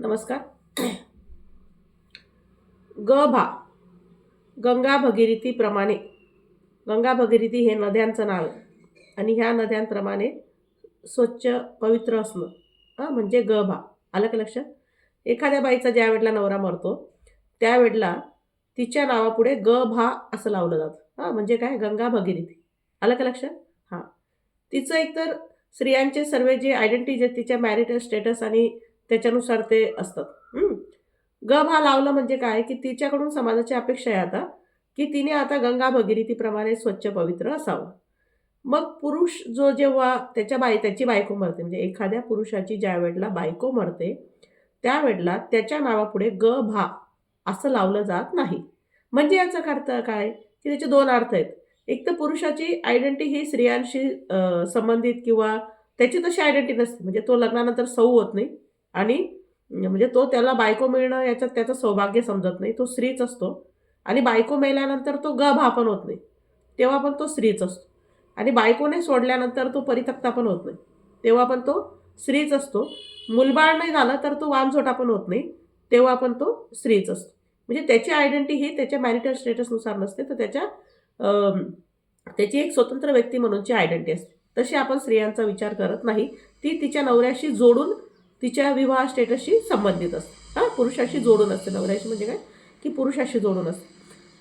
नमस्कार. ग भा. गंगा भगीरथीप्रमाणे गंगा भगीरथी हे नद्यांचं नाव आहे. आणि ह्या नद्यांप्रमाणे स्वच्छ पवित्र असणं. हां म्हणजे ग भा. आलं का लक्षात? एखाद्या बाईचा ज्या वेळेला नवरा मरतो त्यावेळेला तिच्या नावापुढे ग भा असं लावलं जातं. हां म्हणजे काय? गंगा भगीरथी. आलं का लक्षात? हां. तिचं एकतर स्त्रियांचे सर्व जे आयडेंटिटी आहेत तिच्या मॅरिटल स्टेटस आणि त्याच्यानुसार ते असतात. गम ग भा लावलं म्हणजे काय? की तिच्याकडून समाजाची अपेक्षा आहे आता की तिने आता गंगा भगीरथीप्रमाणे स्वच्छ पवित्र असावं. मग पुरुष जो जेव्हा त्याच्या बाई त्याची बायको मरते म्हणजे एखाद्या पुरुषाची ज्या वेळेला बायको मरते त्यावेळेला त्याच्या नावापुढे ग भा असं लावलं जात नाही. म्हणजे याचा अर्थ काय? की त्याचे दोन अर्थ आहेत. एक तर पुरुषाची आयडेंटिटी ही स्त्रियांशी संबंधित किंवा त्याची तशी आयडेंटिटी नसते. म्हणजे तो लग्नानंतर सौ होत नाही. आणि म्हणजे तो त्याला बायको मिळणं याच्यात त्याचं सौभाग्य समजत नाही तो स्त्रीच असतो. आणि बायको मेल्यानंतर तो गभा पण होत नाही. तेव्हा पण तो स्त्रीच असतो. आणि बायकोने सोडल्यानंतर तो परितक्ता पण होत नाही. तेव्हा पण तो स्त्रीच असतो. मुलबाळ नाही झालं तर तो वामझोटा पण होत नाही. तेव्हा पण तो स्त्रीच असतो. म्हणजे त्याची आयडेंटिटी ही त्याच्या मॅरिटल स्टेटसनुसार नसते तर त्याच्या त्याची एक स्वतंत्र व्यक्ती म्हणूनची आयडेंटिटी असते. तशी आपण स्त्रियांचा विचार करत नाही. ती तिच्या नवऱ्याशी जोडून तिच्या विवाह स्टेटसशी संबंधित असते. हां पुरुषाशी जोडून असते. नवऱ्याशी म्हणजे काय? की पुरुषाशी जोडून असते.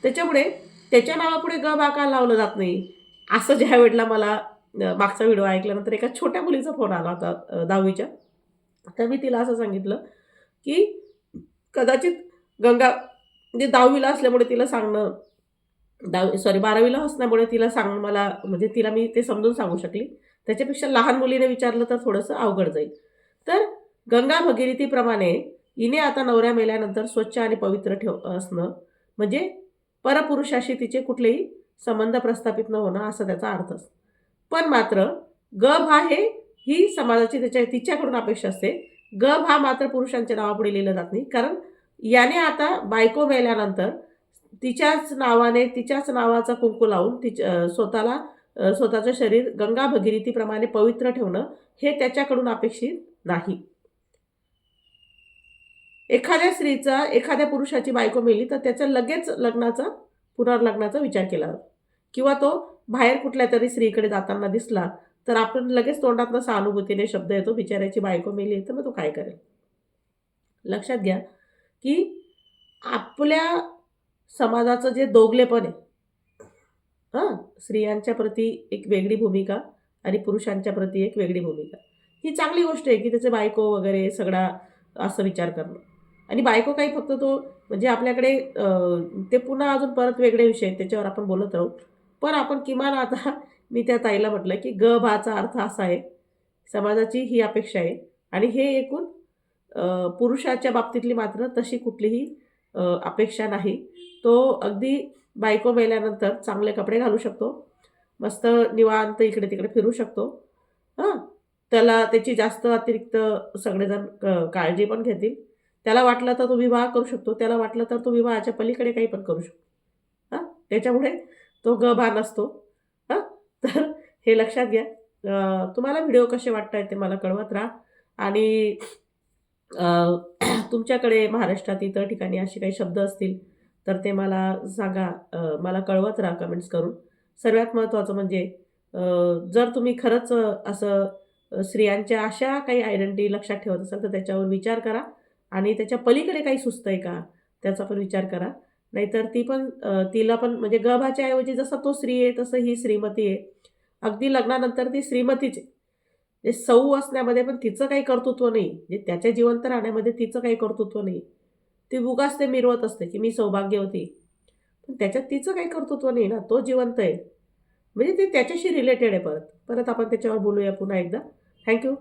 त्याच्यामुळे त्याच्या नावापुढे ग बा का लावलं जात नाही? असं ज्या वेळेला मला मागचा व्हिडिओ ऐकल्यानंतर एका छोट्या मुलीचा फोन आला होता दहावीच्या. तर मी तिला असं सांगितलं की कदाचित गंगा म्हणजे दहावीला असल्यामुळे तिला सांगणं दहावी सॉरी बारावीला असल्यामुळे तिला सांगणं मला म्हणजे तिला मी ते समजून सांगू शकली. त्याच्यापेक्षा लहान मुलीने विचारलं तर थोडंसं अवघड जाईल. तर गंगा भगिरीतीप्रमाणे हिने आता नवऱ्या मेल्यानंतर स्वच्छ आणि पवित्र ठेव असणं म्हणजे परपुरुषाशी तिचे कुठलेही संबंध प्रस्थापित न होणं असा त्याचा अर्थ असतो. पण मात्र ग भा हे ही समाजाची त्याच्या तिच्याकडून अपेक्षा असते. ग भा मात्र पुरुषांच्या नावापुढे लिहिलं जात नाही. कारण याने आता बायको मेल्यानंतर तिच्याच नावाने तिच्याच नावाचा कुंकू लावून तिच्या स्वतःला स्वतःचं शरीर गंगा भगीरथीप्रमाणे पवित्र ठेवणं हे त्याच्याकडून अपेक्षित नाही. एखाद्या स्त्रीचा एखाद्या पुरुषाची बायको मेली तर त्याच्या लगेच लग्नाचा पुनर्लग्नाचा विचार केला जातो. किंवा तो बाहेर कुठल्या तरी स्त्रीकडे जाताना दिसला तर आपण लगेच तोंडातनं सहानुभूतीने शब्द येतो बिचाऱ्याची बायको मेली तर मग तो काय करेल? लक्षात घ्या की आपल्या समाजाचं जे दोगलेपण आहे हां स्त्रियांच्या प्रती एक वेगळी भूमिका आणि पुरुषांच्या प्रती एक वेगळी भूमिका. ही चांगली गोष्ट आहे की त्याचे बायको वगैरे सगळा असं विचार करणं. आणि बायको काही फक्त तो म्हणजे आपल्याकडे ते पुन्हा अजून परत वेगळे विषय आहेत त्याच्यावर आपण बोलत राहू. पण आपण किमान आता मी त्या ताईला म्हटलं की ग भाचा अर्थ असा आहे समाजाची ही अपेक्षा आहे. आणि हे एकूण पुरुषाच्या बाबतीतली मात्र तशी कुठलीही अपेक्षा नाही. तो अगदी बायको मेल्यानंतर चांगले कपडे घालू शकतो मस्त निवांत इकडे तिकडे फिरू शकतो. हां? त्याला त्याची जास्त अतिरिक्त सगळेजण क- काळजी पण घेतील. त्याला वाटलं तर तो विवाह करू शकतो त्याला वाटलं तर तो विवाहाच्या पलीकडे काही पण करू शकतो. हां? त्याच्यामुळे तो ग नसतो हां? तर हे लक्षात घ्या. तुम्हाला व्हिडिओ कसे वाटत आहेत ते मला कळवत राहा. आणि तुमच्याकडे महाराष्ट्रात इतर ठिकाणी असे काही शब्द असतील तर ते मला सांगा. मला कळवत राहा कमेंट्स करून. सर्वात महत्त्वाचं म्हणजे जर तुम्ही खरंच असं स्त्रियांच्या अशा काही आयडेंटिटी लक्षात ठेवत असाल तर त्याच्यावर विचार करा. आणि त्याच्या पलीकडे काही सुस्त आहे का? त्याचा पण विचार करा. नाहीतर ती पण तिला पण म्हणजे गभाच्या ऐवजी जसं तो स्त्री आहे तसं ही श्रीमती आहे. अगदी लग्नानंतर ती श्रीमतीच आहे. म्हणजे सौ असण्यामध्ये पण तिचं काही कर्तृत्व नाही. म्हणजे त्याच्या जिवंत राहण्यामध्ये तिचं काही कर्तृत्व नाही. ती उगाच ते मिरवत असते की मी सौभाग्यवती पण त्याच्यात तिचं काही कर्तृत्व नाही ना. तो जिवंत आहे. म्हणजे ते त्याच्याशी रिलेटेड आहे परत. परत आपण त्याच्यावर बोलूया पुन्हा एकदा. थँक्यू